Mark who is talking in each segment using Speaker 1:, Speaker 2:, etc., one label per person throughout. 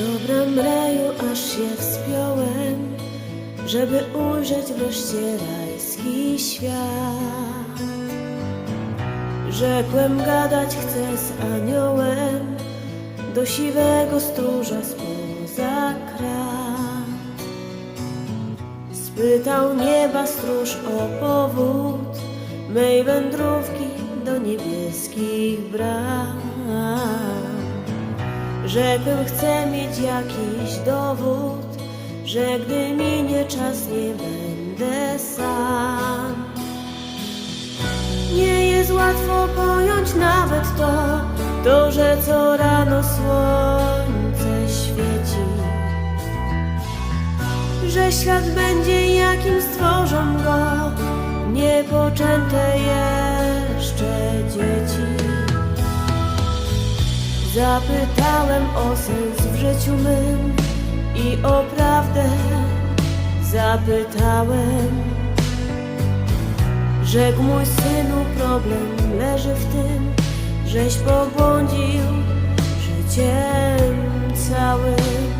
Speaker 1: dobra mreju, aż się wspiąłem, żeby ujrzeć wreszcie rajski świat. Rzekłem gadać chcę z aniołem, do siwego stróża spoza krat. Spytał nieba stróż o powód mej wędrówki do niebieskich bram. Rzekłem, chcę mieć jakiś dowód, że gdy minie czas, nie będę sam. Nie jest łatwo pojąć nawet to, to, że co rano słońce świeci. Że świat będzie jakim stworzą go niepoczęte Zapytałem o sens w życiu mym i o prawdę zapytałem. Rzekł mój synu, problem leży w tym, żeś pobłądził życiem całym.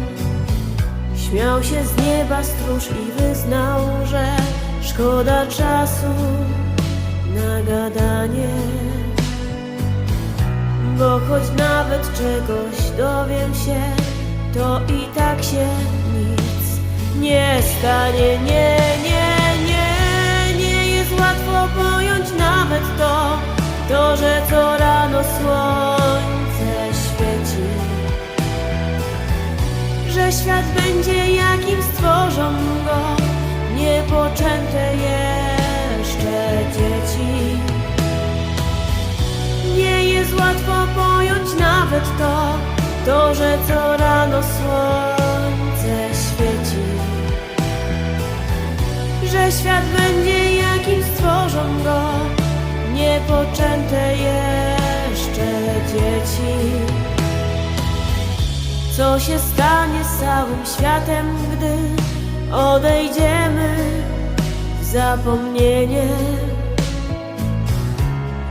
Speaker 1: Śmiał się z nieba stróż i wyznał, że szkoda czasu na gadanie. Bo choć nawet czegoś dowiem się, to i tak się nic nie stanie. Nie, nie, nie, nie jest łatwo pojąć nawet to, to, że co rano słońce świeci. Że świat będzie jakim stworzą go niepoczęte jeszcze nawet to, to, że co rano słońce świeci. Że świat będzie jakim stworzą go niepoczęte jeszcze dzieci. Co się stanie z całym światem, gdy odejdziemy w zapomnienie?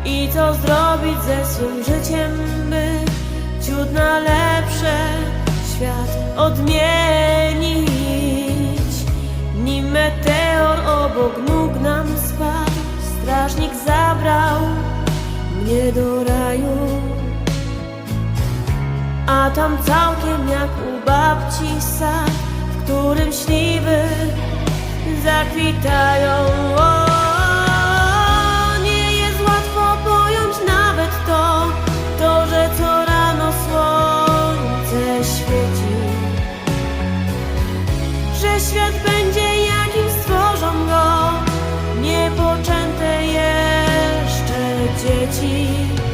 Speaker 1: I co zrobić ze swym życiem, by ciut na lepsze świat odmienić? Nim meteor obok nóg nam spadł, strażnik zabrał mnie do raju. A tam całkiem jak u babci sad, w którym śliwy zakwitają. Świat będzie jakim stworzą go niepoczęte jeszcze dzieci.